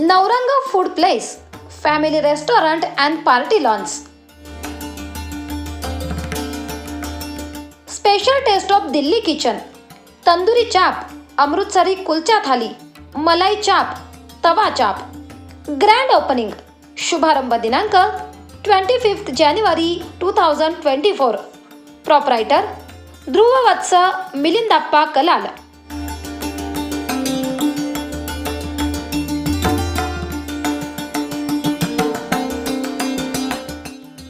Navrang food place family restaurant and party lawns. Special taste of Delhi kitchen tandoori chaap Amritsari kulcha थाली मलाई चाप तवा चाप. Grand opening शुभारंभ दिनांक twenty fifth January two thousand twenty four. Proprietor Dhruv Vats Milindappa Kalal.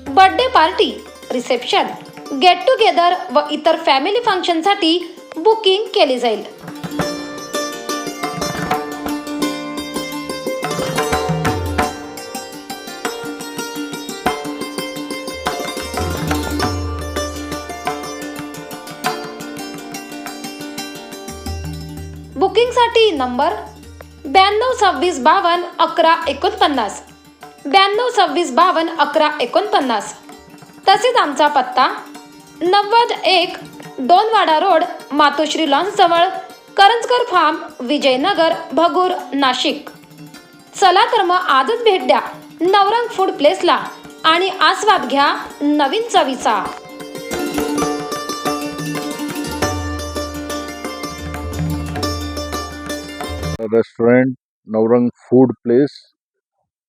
Birthday party reception get together व इतर family फंक्शनसाठी booking केली जाईल. बुकिंगसाठी नंबर ब्याण्णव सव्वीस बावन्न अकरा एकोणपन्नास. ब्याण्णव सव्वीस बावन्न अकरा एकोणपन्नास. तसेच आमचा पत्ता नव्वद एक दोन वाडा रोड मातोश्री लॉन्सजवळ करंजकर फार्म विजयनगर भगूर नाशिक. चला तर मग आजच भेट द्या. नवरंग फूड प्लेसला आणि आस्वाद घ्या नवीन चवीचा. Restaurant Navrang food place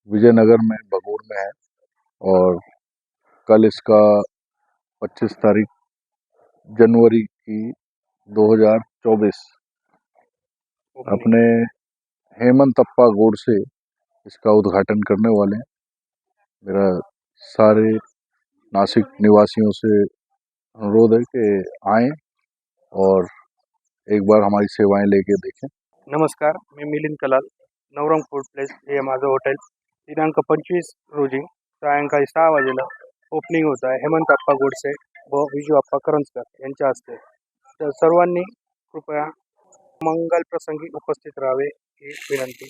Vijaynagar में बगूर में है। और कल इसका 25 तारीख जनवरी की 2024 अपने हेमंत अप्पा गोड़ से इसका उद्घाटन करने वाले हैं। मेरा सारे नासिक निवासियों से अनुरोध है कि आएँ और एक बार हमारी सेवाएँ लेके देखें। नमस्कार मी मिलिंद कलाल नवरंग फूड प्लेस हे माझं हॉटेल दिनांक पंचवीस रोजी सायंकाळी सहा वाजेला ओपनिंग होत आहे. हेमंत आप्पा गोडसे व विजू आप्पा करंजकर यांच्या हस्ते. तर सर्वांनी कृपया मंगल प्रसंगी उपस्थित राहावे ही विनंती.